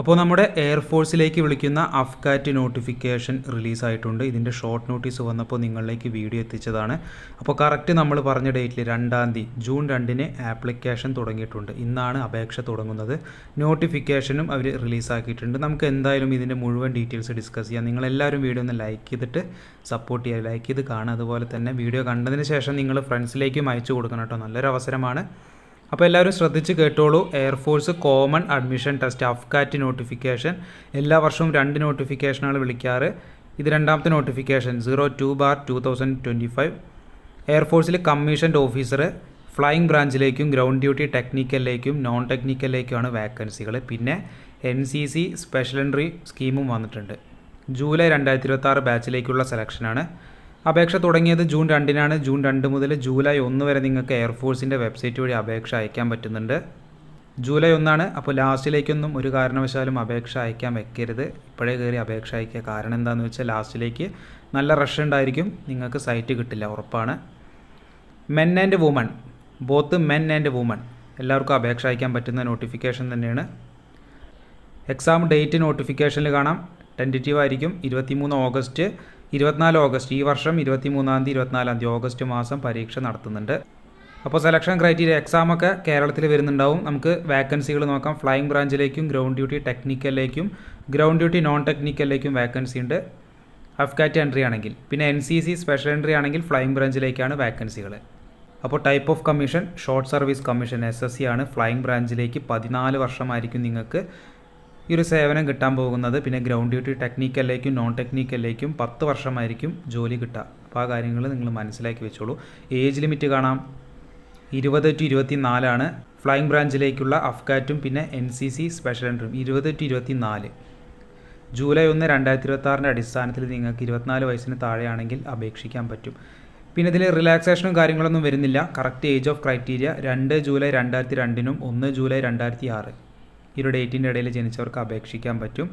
അപ്പോൾ നമ്മുടെ എയർഫോഴ്സിലേക്ക് വിളിക്കുന്ന അഫ്കാറ്റ് നോട്ടിഫിക്കേഷൻ റിലീസായിട്ടുണ്ട് ഇതിന്റെ ഷോർട്ട് നോട്ടീസ് വന്നപ്പോൾ നിങ്ങളിലേക്ക് വീഡിയോ എത്തിച്ചതാണ്. അപ്പോൾ കറക്റ്റ് നമ്മൾ പറഞ്ഞ ഡേറ്റിൽ രണ്ടാം തീയതി ജൂൺ രണ്ടിന് ആപ്ലിക്കേഷൻ തുടങ്ങിയിട്ടുണ്ട്. ഇന്നാണ് അപേക്ഷ തുടങ്ങുന്നത്. നോട്ടിഫിക്കേഷനും അവർ റിലീസാക്കിയിട്ടുണ്ട് നമുക്ക് എന്തായാലും ഇതിന്റെ മുഴുവൻ ഡീറ്റെയിൽസ് ഡിസ്കസ് ചെയ്യാം. നിങ്ങളെല്ലാവരും വീഡിയോ ഒന്ന് ലൈക്ക് ചെയ്തിട്ട് സപ്പോർട്ട് ചെയ്യുക ലൈക്ക് ചെയ്ത് കാണുക. അതുപോലെ തന്നെ വീഡിയോ കണ്ടതിന് ശേഷം നിങ്ങൾ ഫ്രണ്ട്സിലേക്കും അയച്ചു കൊടുക്കണം കേട്ടോ. നല്ലൊരു അവസരമാണ് അപ്പോൾ എല്ലാവരും ശ്രദ്ധിച്ച് കേട്ടോളൂ. Air Force Common Admission Test AFCAT notification എല്ലാ വർഷവും രണ്ട് നോട്ടിഫിക്കേഷനാണ് വിളിക്കാറ്. ഇത് രണ്ടാമത്തെ notification zero two bar two thousand twenty five എയർഫോഴ്സിൽ commissioned officer flying ബ്രാഞ്ചിലേക്കും ഗ്രൗണ്ട് ഡ്യൂട്ടി ടെക്നിക്കലിലേക്കും നോൺ ടെക്നിക്കലിലേക്കുമാണ് വാക്കൻസികൾ പിന്നെ N C C special entry സ്കീമും വന്നിട്ടുണ്ട്. ജൂലൈ രണ്ടായിരത്തി ഇരുപത്തി ബാച്ചിലേക്കുള്ള സെലക്ഷനാണ് അപേക്ഷ തുടങ്ങിയത് ജൂൺ രണ്ടിനാണ്. ജൂൺ രണ്ട് മുതൽ ജൂലൈ ഒന്ന് വരെ നിങ്ങൾക്ക് എയർഫോഴ്സിന്റെ വെബ്സൈറ്റ് വഴി അപേക്ഷ അയക്കാൻ പറ്റുന്നുണ്ട്. ജൂലൈ ഒന്നാണ്. അപ്പോൾ ലാസ്റ്റിലേക്കൊന്നും ഒരു കാരണവശാലും അപേക്ഷ അയക്കാൻ വെക്കരുത്. ഇപ്പോഴേ കയറി അപേക്ഷ അയക്കുക. കാരണം എന്താണെന്ന് വെച്ചാൽ ലാസ്റ്റിലേക്ക് നല്ല റഷ് ഉണ്ടായിരിക്കും. നിങ്ങൾക്ക് സൈറ്റ് കിട്ടില്ല. ഉറപ്പാണ്. Men and women both men and women എല്ലാവർക്കും അപേക്ഷ അയക്കാൻ പറ്റുന്ന നോട്ടിഫിക്കേഷൻ തന്നെയാണ്. എക്സാം ഡേറ്റ് നോട്ടിഫിക്കേഷനിൽ കാണാം. ടെന്റേറ്റീവ് ആയിരിക്കും. ഇരുപത്തിമൂന്ന് ഓഗസ്റ്റ് ഇരുപത്തിനാല് ഓഗസ്റ്റ് ഈ വർഷം ഇരുപത്തി മൂന്നാം തീയതി ഇരുപത്തിനാലാം തീയതി ഓഗസ്റ്റ് മാസം പരീക്ഷ നടത്തുന്നുണ്ട്. അപ്പോൾ സെലക്ഷൻ ക്രൈറ്റീരിയ എക്സാമൊക്കെ കേരളത്തിൽ വരുന്നുണ്ടാവും. നമുക്ക് വാക്കൻസികൾ നോക്കാം. ഫ്ലൈയിങ് ബ്രാഞ്ചിലേക്കും ഗ്രൗണ്ട് ഡ്യൂട്ടി ടെക്നിക്കലിലേക്കും ഗ്രൗണ്ട് ഡ്യൂട്ടി നോൺ ടെക്നിക്കലിലേക്കും വാക്കൻസി ഉണ്ട്. അഫ്കാറ്റ് എൻട്രി ആണെങ്കിൽ. പിന്നെ N C C special entry ആണെങ്കിൽ ഫ്ലൈയിങ് ബ്രാഞ്ചിലേക്കാണ് വാക്കൻസികൾ അപ്പോൾ type of commission short service commission S S C ആണ്. ഫ്ലൈയിങ് ബ്രാഞ്ചിലേക്ക് പതിനാല് വർഷമായിരിക്കും നിങ്ങൾക്ക് ഈ ഒരു സേവനം കിട്ടാൻ പോകുന്നത് പിന്നെ ഗ്രൗണ്ട് ഡ്യൂട്ടി ടെക്നിക്കലിലേക്കും നോൺ ടെക്നിക്കലിലേക്കും പത്ത് വർഷമായിരിക്കും ജോലി കിട്ടുക. അപ്പോൾ ആ കാര്യങ്ങൾ നിങ്ങൾ മനസ്സിലാക്കി വെച്ചോളൂ. ഏജ് ലിമിറ്റ് കാണാം. ഇരുപത് ടു ഇരുപത്തി നാലാണ് ഫ്ലൈയിങ് ബ്രാഞ്ചിലേക്കുള്ള അഫ്കാറ്റും പിന്നെ എൻ സി സി സ്പെഷ്യൽ എൻട്രിയും ഇരുപത് ടു ഇരുപത്തി നാല് ജൂലൈ ഒന്ന് രണ്ടായിരത്തി ഇരുപത്തി അടിസ്ഥാനത്തിൽ നിങ്ങൾക്ക് ഇരുപത്തിനാല് വയസ്സിന് താഴെയാണെങ്കിൽ അപേക്ഷിക്കാൻ പറ്റും. പിന്നെ ഇതിൽ റിലാക്സേഷനും കാര്യങ്ങളൊന്നും വരുന്നില്ല. കറക്റ്റ് ഏജ് ഓഫ് ക്രൈറ്റീരിയ രണ്ട് ജൂലൈ രണ്ടായിരത്തി രണ്ടിനും ഒന്ന് ജൂലൈ രണ്ടായിരത്തി ആറ് ഈ ഒരു ഡേറ്റിന്റെ ഇടയിൽ ജനിച്ചവർക്ക് അപേക്ഷിക്കാൻ പറ്റും.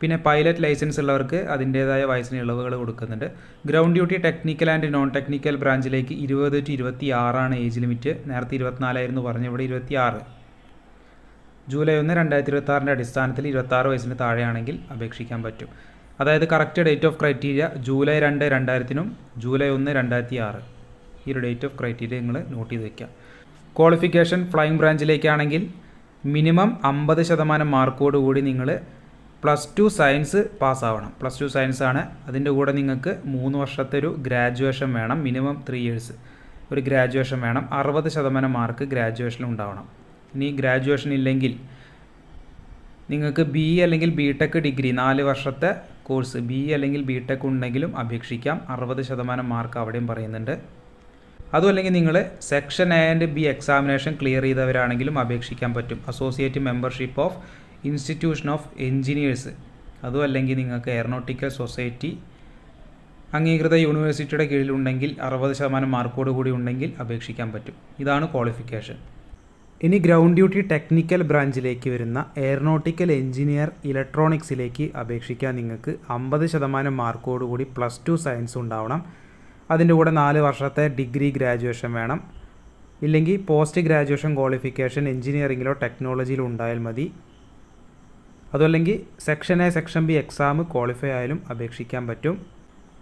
പിന്നെ പൈലറ്റ് ലൈസൻസ് ഉള്ളവർക്ക് അതിന്റേതായ വയസ്സിന് ഇളവുകൾ കൊടുക്കുന്നുണ്ട്. Ground duty technical and non technical ബ്രാഞ്ചിലേക്ക് ഇരുപത് ടു ഇരുപത്തി ആറാണ് ഏജ് ലിമിറ്റ്. നേരത്തെ ഇരുപത്തിനാലായിരുന്നു പറഞ്ഞു ഇവിടെ ഇരുപത്തി ആറ് ജൂലൈ ഒന്ന് രണ്ടായിരത്തി ഇരുപത്തി ആറിന്റെ അടിസ്ഥാനത്തിൽ ഇരുപത്താറ് വയസ്സിന് താഴെയാണെങ്കിൽ അപേക്ഷിക്കാൻ പറ്റും. അതായത് correct date of criteria July രണ്ട് രണ്ടായിരത്തിനും ജൂലൈ ഒന്ന് രണ്ടായിരത്തി ആറ് ഈ ഒരു ഡേറ്റ് ഓഫ് ക്രൈറ്റീരിയ നിങ്ങൾ നോട്ട് ചെയ്ത് വയ്ക്കുക ക്വാളിഫിക്കേഷൻ ഫ്ലൈയിങ് ബ്രാഞ്ചിലേക്കാണെങ്കിൽ മിനിമം അമ്പത് ശതമാനം മാർക്കോട് കൂടി നിങ്ങൾ പ്ലസ് ടു സയൻസ് പാസ്സാവണം. പ്ലസ് ടു സയൻസ് ആണ്. അതിന്റെ കൂടെ നിങ്ങൾക്ക് മൂന്ന് വർഷത്തെ ഒരു ഗ്രാജുവേഷൻ വേണം മിനിമം ത്രീ ഇയേഴ്സ് ഒരു ഗ്രാജുവേഷൻ വേണം. അറുപത് ശതമാനം മാർക്ക് ഗ്രാജുവേഷനിൽ ഉണ്ടാവണം. ഇനി ഗ്രാജുവേഷൻ ഇല്ലെങ്കിൽ നിങ്ങൾക്ക് ബി അല്ലെങ്കിൽ ബി ടെക് ഡിഗ്രി നാല് വർഷത്തെ കോഴ്സ്. ബി അല്ലെങ്കിൽ ബി ടെക് ഉണ്ടെങ്കിലും അപേക്ഷിക്കാം. അറുപത് ശതമാനം മാർക്ക് അവിടെയും പറയുന്നുണ്ട്. അതും അല്ലെങ്കിൽ നിങ്ങൾ section A and B examination clear ചെയ്തവരാണെങ്കിലും അപേക്ഷിക്കാൻ പറ്റും. Associate membership of institution of engineers അതും അല്ലെങ്കിൽ നിങ്ങൾക്ക് എയറോനോട്ടിക്കൽ സൊസൈറ്റി അംഗീകൃത യൂണിവേഴ്സിറ്റിയുടെ കീഴിലുണ്ടെങ്കിൽ അറുപത് ശതമാനം മാർക്കോട് കൂടി ഉണ്ടെങ്കിൽ അപേക്ഷിക്കാൻ പറ്റും. ഇതാണ് ക്വാളിഫിക്കേഷൻ ഇനി ഗ്രൗണ്ട് ഡ്യൂട്ടി ടെക്നിക്കൽ ബ്രാഞ്ചിലേക്ക് വരുന്ന എയറോനോട്ടിക്കൽ എഞ്ചിനീയർ ഇലക്ട്രോണിക്സിലേക്ക് അപേക്ഷിക്കാൻ നിങ്ങൾക്ക് അമ്പത് ശതമാനം മാർക്കോട് കൂടി പ്ലസ് ടു സയൻസ് ഉണ്ടാവണം. അതിന്റെ കൂടെ നാല് വർഷത്തെ ഡിഗ്രി ഗ്രാജുവേഷൻ വേണം. ഇല്ലെങ്കിൽ പോസ്റ്റ് ഗ്രാജുവേഷൻ ക്വാളിഫിക്കേഷൻ എഞ്ചിനീയറിങ്ങിലോ ടെക്നോളജിയിലോ ഉണ്ടായാൽ മതി. അതുമല്ലെങ്കിൽ section A section B exam qualify ആയാലും അപേക്ഷിക്കാൻ പറ്റും.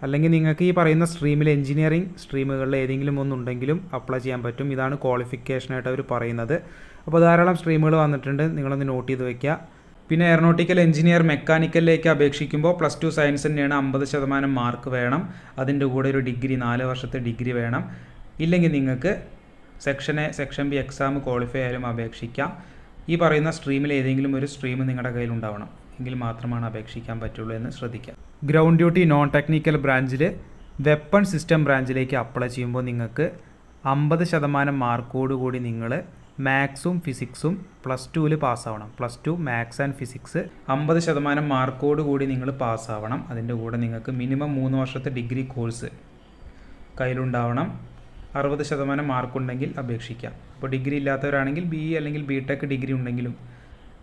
അല്ലെങ്കിൽ നിങ്ങൾക്ക് ഈ പറയുന്ന സ്ട്രീമിൽ എഞ്ചിനീയറിംഗ് സ്ട്രീമുകളിൽ ഏതെങ്കിലും ഒന്നുണ്ടെങ്കിലും അപ്ലൈ ചെയ്യാൻ പറ്റും. ഇതാണ് ക്വാളിഫിക്കേഷനായിട്ട് അവർ പറയുന്നത്. അപ്പോൾ ധാരാളം സ്ട്രീമുകൾ വന്നിട്ടുണ്ട്. നിങ്ങളൊന്ന് നോട്ട് ചെയ്ത് വയ്ക്കുക. പിന്നെ എയറോനോട്ടിക്കൽ എഞ്ചിനീയർ മെക്കാനിക്കലിലേക്ക് അപേക്ഷിക്കുമ്പോൾ പ്ലസ് ടു സയൻസ് തന്നെയാണ് അമ്പത് ശതമാനം മാർക്ക് വേണം. അതിന്റെ കൂടെ ഒരു ഡിഗ്രി നാല് വർഷത്തെ ഡിഗ്രി വേണം. ഇല്ലെങ്കിൽ നിങ്ങൾക്ക് section A section B exam qualify ആയാലും അപേക്ഷിക്കാം. ഈ പറയുന്ന സ്ട്രീമിൽ ഏതെങ്കിലും ഒരു സ്ട്രീം നിങ്ങളുടെ കയ്യിൽ ഉണ്ടാവണം. എങ്കിൽ മാത്രമാണ് അപേക്ഷിക്കാൻ പറ്റുള്ളൂ എന്ന് ശ്രദ്ധിക്കാം ഗ്രൗണ്ട് ഡ്യൂട്ടി നോൺ ടെക്നിക്കൽ ബ്രാഞ്ചിൽ വെപ്പൺ സിസ്റ്റം ബ്രാഞ്ചിലേക്ക് അപ്ലൈ ചെയ്യുമ്പോൾ നിങ്ങൾക്ക് അമ്പത് ശതമാനം മാർക്കോട് കൂടി നിങ്ങൾ മാത്സും ഫിസിക്സും പ്ലസ് ടുവിൽ പാസ്സാവണം. Plus two maths and physics. അമ്പത് ശതമാനം മാർക്കോട് കൂടി നിങ്ങൾ പാസ്സാവണം. അതിന്റെ കൂടെ നിങ്ങൾക്ക് മിനിമം മൂന്ന് വർഷത്തെ ഡിഗ്രി കോഴ്സ് കയ്യിലുണ്ടാവണം. അറുപത് ശതമാനം മാർക്കുണ്ടെങ്കിൽ അപേക്ഷിക്കാം. അപ്പോൾ ഡിഗ്രി ഇല്ലാത്തവരാണെങ്കിൽ ബി ഇ അല്ലെങ്കിൽ ബി ടെക് ഡിഗ്രി ഉണ്ടെങ്കിലും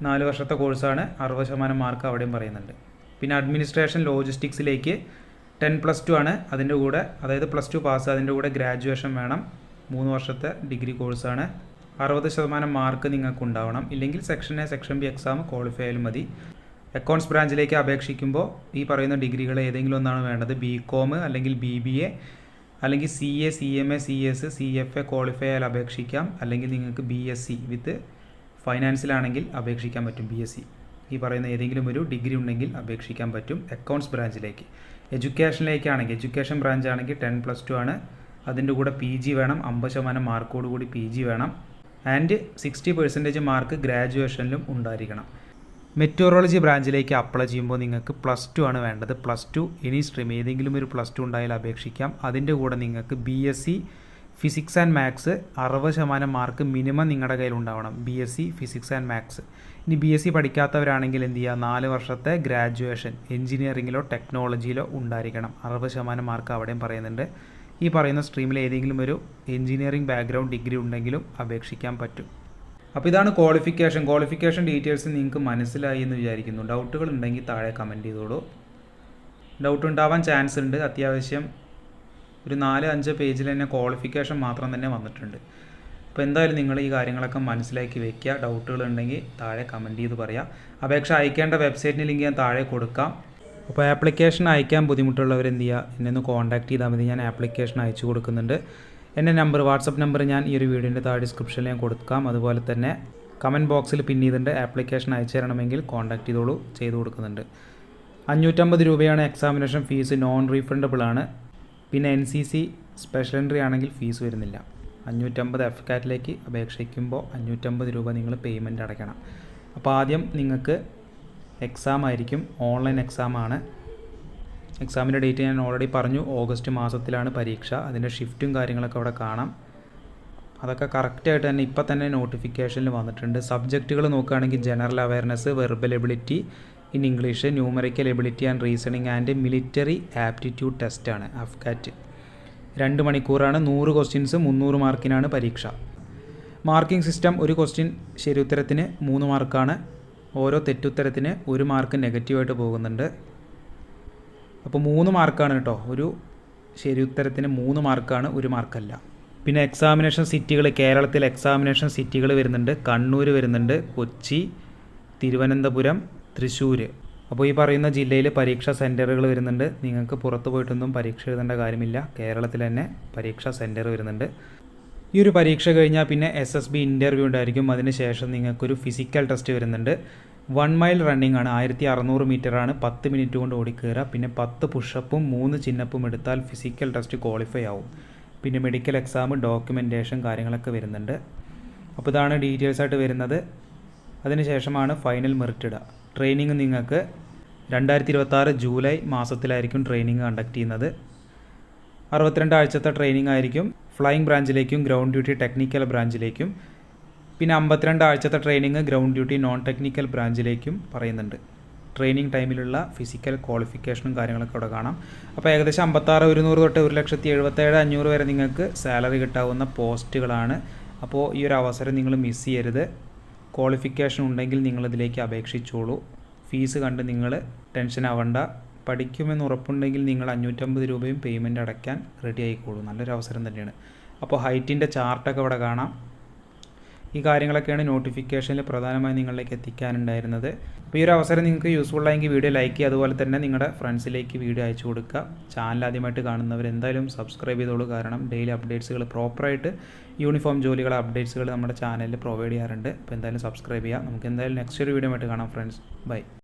നാല് വർഷത്തെ കോഴ്സാണ് അറുപത് ശതമാനം മാർക്ക് അവിടെയും പറയുന്നുണ്ട്. പിന്നെ അഡ്മിനിസ്ട്രേഷൻ ലോജിസ്റ്റിക്സിലേക്ക് ടെൻ പ്ലസ് ടു ആണ് അതിന്റെ കൂടെ അതായത് പ്ലസ് ടു പാസ് അതിന്റെ കൂടെ ഗ്രാജുവേഷൻ വേണം. മൂന്ന് വർഷത്തെ ഡിഗ്രി കോഴ്സാണ്. അറുപത് ശതമാനം മാർക്ക് നിങ്ങൾക്ക് ഉണ്ടാവണം ഇല്ലെങ്കിൽ section A section B exam qualify ആയാലും മതി. അക്കൗണ്ട്സ് ബ്രാഞ്ചിലേക്ക് അപേക്ഷിക്കുമ്പോൾ ഈ പറയുന്ന ഡിഗ്രികൾ ഏതെങ്കിലും ഒന്നാണ് വേണ്ടത്. ബി കോം അല്ലെങ്കിൽ ബി ബി എ അല്ലെങ്കിൽ C A C M A C S C F A qualify ആയാൽ അപേക്ഷിക്കാം. അല്ലെങ്കിൽ നിങ്ങൾക്ക് ബി എസ് സി വിത്ത് ഫൈനാൻസിലാണെങ്കിൽ അപേക്ഷിക്കാൻ പറ്റും ബി എസ് സി ഈ പറയുന്ന ഏതെങ്കിലും ഒരു ഡിഗ്രി ഉണ്ടെങ്കിൽ അപേക്ഷിക്കാൻ പറ്റും അക്കൗണ്ട്സ് ബ്രാഞ്ചിലേക്ക് എഡ്യൂക്കേഷനിലേക്കാണെങ്കിൽ എഡ്യൂക്കേഷൻ ബ്രാഞ്ച് ആണെങ്കിൽ ടെൻ പ്ലസ് ടു ആണ്. അതിന്റെ കൂടെ പി ജി വേണം. അമ്പത് ശതമാനം മാർക്കോട് കൂടി പി ജി വേണം. ആൻഡ് സിക്സ്റ്റി പെർസെന്റേജ് മാർക്ക് ഗ്രാജുവേഷനിലും ഉണ്ടായിരിക്കണം. മെറ്റോറോളജി ബ്രാഞ്ചിലേക്ക് അപ്ലൈ ചെയ്യുമ്പോൾ നിങ്ങൾക്ക് പ്ലസ് ടു ആണ് വേണ്ടത്. പ്ലസ് ടു എനി സ്ട്രീം ഏതെങ്കിലും ഒരു പ്ലസ് ടു ഉണ്ടായാൽ അപേക്ഷിക്കാം. അതിന്റെ കൂടെ നിങ്ങൾക്ക് B S C physics and maths അറുപത് ശതമാനം മാർക്ക് മിനിമം നിങ്ങളുടെ കയ്യിൽ ഉണ്ടാവണം. B S C physics and maths ഇനി ബി എസ് സി പഠിക്കാത്തവരാണെങ്കിൽ എന്ത് ചെയ്യുക? നാല് വർഷത്തെ ഗ്രാജുവേഷൻ എഞ്ചിനീയറിങ്ങിലോ ടെക്നോളജിയിലോ ഉണ്ടായിരിക്കണം. അറുപത് ശതമാനം മാർക്ക് അവിടെയും പറയുന്നുണ്ട്. ഈ പറയുന്ന സ്ട്രീമിൽ ഏതെങ്കിലും ഒരു എഞ്ചിനീയറിംഗ് ബാക്ക്ഗ്രൗണ്ട് ഡിഗ്രി ഉണ്ടെങ്കിലും അപേക്ഷിക്കാൻ പറ്റും. അപ്പോൾ ഇതാണ് ക്വാളിഫിക്കേഷൻ ക്വാളിഫിക്കേഷൻ ഡീറ്റെയിൽസ് നിങ്ങൾക്ക് മനസ്സിലായി എന്ന് വിചാരിക്കുന്നു. ഡൗട്ടുകൾ ഉണ്ടെങ്കിൽ താഴെ കമന്റ് ചെയ്തോളൂ. ഡൗട്ട് ഉണ്ടാവാൻ ചാൻസ് ഉണ്ട്. അത്യാവശ്യം ഒരു നാല് അഞ്ച് പേജിൽ തന്നെ ക്വാളിഫിക്കേഷൻ മാത്രം തന്നെ വന്നിട്ടുണ്ട്. അപ്പോൾ എന്തായാലും നിങ്ങൾ ഈ കാര്യങ്ങളൊക്കെ മനസ്സിലാക്കി വെക്കുക. ഡൗട്ടുകൾ ഉണ്ടെങ്കിൽ താഴെ കമന്റ് ചെയ്ത് പറയാം. അപേക്ഷ അയക്കേണ്ട വെബ്സൈറ്റിന് ലിങ്ക് ഞാൻ താഴെ കൊടുക്കാം. അപ്പോൾ ആപ്ലിക്കേഷൻ അയക്കാൻ ബുദ്ധിമുട്ടുള്ളവർ എന്ത് ചെയ്യുക? എന്നെ ഒന്ന് കോൺടാക്ട് ചെയ്താൽ മതി. ഞാൻ ആപ്ലിക്കേഷൻ അയച്ചു കൊടുക്കുന്നുണ്ട്. എന്റെ നമ്പർ വാട്സപ്പ് നമ്പർ ഞാൻ ഈ ഒരു വീഡിയോന്റെ താഴെ ഡിസ്ക്രിപ്ഷനിൽ ഞാൻ കൊടുക്കാം. അതുപോലെ തന്നെ കമന്റ് ബോക്സിൽ പിൻ ചെയ്തിട്ടുണ്ട്. ആപ്ലിക്കേഷൻ അയച്ചു തരണമെങ്കിൽ കോൺടാക്ട് ചെയ്തോളൂ ചെയ്തു കൊടുക്കുന്നുണ്ട്. അഞ്ഞൂറ്റമ്പത് രൂപയാണ് എക്സാമിനേഷൻ ഫീസ് നോൺ റീഫണ്ടബിൾ ആണ്. പിന്നെ N C C special entry ആണെങ്കിൽ ഫീസ് വരുന്നില്ല. അഞ്ഞൂറ്റമ്പത് എഫ് കാറ്റിലേക്ക് അപേക്ഷിക്കുമ്പോൾ അഞ്ഞൂറ്റമ്പത് രൂപ നിങ്ങൾ പേയ്മെന്റ് അടയ്ക്കണം. അപ്പോൾ ആദ്യം നിങ്ങൾക്ക് എക്സാം ആയിരിക്കും. ഓൺലൈൻ എക്സാമാണ് എക്സാമിന്റെ ഡേറ്റ് ഞാൻ ഓൾറെഡി പറഞ്ഞു. ഓഗസ്റ്റ് മാസത്തിലാണ് പരീക്ഷ. അതിന്റെ ഷിഫ്റ്റും കാര്യങ്ങളൊക്കെ അവിടെ കാണാം. അതൊക്കെ കറക്റ്റായിട്ട് തന്നെ ഇപ്പം തന്നെ നോട്ടിഫിക്കേഷനിൽ വന്നിട്ടുണ്ട്. സബ്ജക്റ്റുകൾ നോക്കുകയാണെങ്കിൽ general awareness verbal ability in English numerical ability and reasoning and military aptitude ടെസ്റ്റാണ് അഫ്കാറ്റ് രണ്ട് മണിക്കൂറാണ്. നൂറ് ക്വസ്റ്റ്യൻസ് മുന്നൂറ് മാർക്കിനാണ് പരീക്ഷ. മാർക്കിംഗ് സിസ്റ്റം ഒരു ക്വസ്റ്റ്യൻ ശരി ഉത്തരത്തിന് മൂന്ന് മാർക്കാണ് ഓരോ തെറ്റുത്തരത്തിന് ഒരു മാർക്ക് നെഗറ്റീവായിട്ട് പോകുന്നുണ്ട്. അപ്പോൾ മൂന്ന് മാർക്കാണ് കേട്ടോ. ഒരു ശരി ഉത്തരത്തിന് മൂന്ന് മാർക്കാണ് ഒരു മാർക്കല്ല. പിന്നെ എക്സാമിനേഷൻ സിറ്റികൾ കേരളത്തിൽ എക്സാമിനേഷൻ സിറ്റികൾ വരുന്നുണ്ട്. കണ്ണൂർ വരുന്നുണ്ട്. കൊച്ചി തിരുവനന്തപുരം തൃശ്ശൂർ അപ്പോൾ ഈ പറയുന്ന ജില്ലയിൽ പരീക്ഷാ സെന്ററുകൾ വരുന്നുണ്ട്. നിങ്ങൾക്ക് പുറത്ത് പോയിട്ടൊന്നും പരീക്ഷ എഴുതേണ്ട കാര്യമില്ല. കേരളത്തിൽ തന്നെ പരീക്ഷാ സെന്റർ വരുന്നുണ്ട്. ഈ ഒരു പരീക്ഷ കഴിഞ്ഞാൽ പിന്നെ എസ് എസ് ബി ഇന്റർവ്യൂ ഉണ്ടായിരിക്കും. അതിന് ശേഷം നിങ്ങൾക്കൊരു ഫിസിക്കൽ ടെസ്റ്റ് വരുന്നുണ്ട്. വൺ മൈൽ റണ്ണിംഗ് ആണ്. ആയിരത്തി അറുന്നൂറ് ആണ്. പത്ത് മിനിറ്റ് കൊണ്ട് ഓടിക്കയറുക പിന്നെ പത്ത് പുഷപ്പും മൂന്ന് ചിന്നപ്പും എടുത്താൽ ഫിസിക്കൽ ടെസ്റ്റ് ക്വാളിഫൈ ആവും. പിന്നെ മെഡിക്കൽ എക്സാം ഡോക്യുമെന്റേഷൻ കാര്യങ്ങളൊക്കെ വരുന്നുണ്ട്. അപ്പോൾ ഇതാണ് ഡീറ്റെയിൽസ് ആയിട്ട് വരുന്നത്. അതിനുശേഷമാണ് ഫൈനൽ മെറിറ്റ് ഇടുക. ട്രെയിനിങ് നിങ്ങൾക്ക് രണ്ടായിരത്തി ഇരുപത്താറ് ജൂലൈ മാസത്തിലായിരിക്കും ട്രെയിനിങ് കണ്ടക്ട് ചെയ്യുന്നത്. അറുപത്തിരണ്ട് ആഴ്ചത്തെ ട്രെയിനിങ് ആയിരിക്കും. ഫ്ലൈയിങ് ബ്രാഞ്ചിലേക്കും ഗ്രൗണ്ട് ഡ്യൂട്ടി ടെക്നിക്കൽ ബ്രാഞ്ചിലേക്കും പിന്നെ അമ്പത്തിരണ്ട് ആഴ്ചത്തെ training ground duty non technical ബ്രാഞ്ചിലേക്കും പറയുന്നുണ്ട് ട്രെയിനിങ് ടൈമിലുള്ള ഫിസിക്കൽ ക്വാളിഫിക്കേഷനും കാര്യങ്ങളൊക്കെ അവിടെ കാണാം. അപ്പോൾ ഏകദേശം അമ്പത്താറ് ഒരുന്നൂറ് തൊട്ട് ഒരു ലക്ഷത്തി എഴുപത്തേഴ് അഞ്ഞൂറ് വരെ നിങ്ങൾക്ക് സാലറി കിട്ടാവുന്ന പോസ്റ്റുകളാണ് അപ്പോൾ ഈ ഒരു അവസരം നിങ്ങൾ മിസ് ചെയ്യരുത്. ക്വാളിഫിക്കേഷൻ ഉണ്ടെങ്കിൽ നിങ്ങളിതിലേക്ക് അപേക്ഷിച്ചോളൂ. ഫീസ് കണ്ട് നിങ്ങൾ ടെൻഷൻ ആവണ്ട. പഠിക്കുമെന്ന് ഉറപ്പുണ്ടെങ്കിൽ നിങ്ങൾ അഞ്ഞൂറ്റമ്പത് രൂപയും പേയ്മെന്റ് അടയ്ക്കാൻ റെഡി ആയിക്കോളൂ. നല്ലൊരു അവസരം തന്നെയാണ്. അപ്പോൾ ഹൈറ്റിന്റെ ചാർട്ടൊക്കെ ഇവിടെ കാണാം. ഈ കാര്യങ്ങളൊക്കെയാണ് നോട്ടിഫിക്കേഷനിൽ പ്രധാനമായും നിങ്ങളിലേക്ക് എത്തിക്കാനുണ്ടായിരുന്നത്. അപ്പോൾ ഈ ഒരു അവസരം നിങ്ങൾക്ക് യൂസ്ഫുൾ ആയെങ്കിൽ വീഡിയോ ലൈക്ക് ചെയ്യുക. അതുപോലെ തന്നെ നിങ്ങളുടെ ഫ്രണ്ട്സിലേക്ക് വീഡിയോ അയച്ചു കൊടുക്കുക. ചാനൽ ആദ്യമായിട്ട് കാണുന്നവർ എന്തായാലും സബ്സ്ക്രൈബ് ചെയ്തോളൂ. കാരണം ഡെയിലി അപ്ഡേറ്റ്സുകൾ പ്രോപ്പറായിട്ട് യൂണിഫോം ജോലികളെ അപ്ഡേറ്റ്സുകൾ നമ്മുടെ ചാനലിൽ പ്രൊവൈഡ് ചെയ്യാറുണ്ട്. അപ്പോൾ എന്തായാലും സബ്സ്ക്രൈബ് ചെയ്യുക. നമുക്ക് എന്തായാലും നെക്സ്റ്റ് ഒരു വീഡിയോ ആയിട്ട് കാണാം ഫ്രണ്ട്സ് ബൈ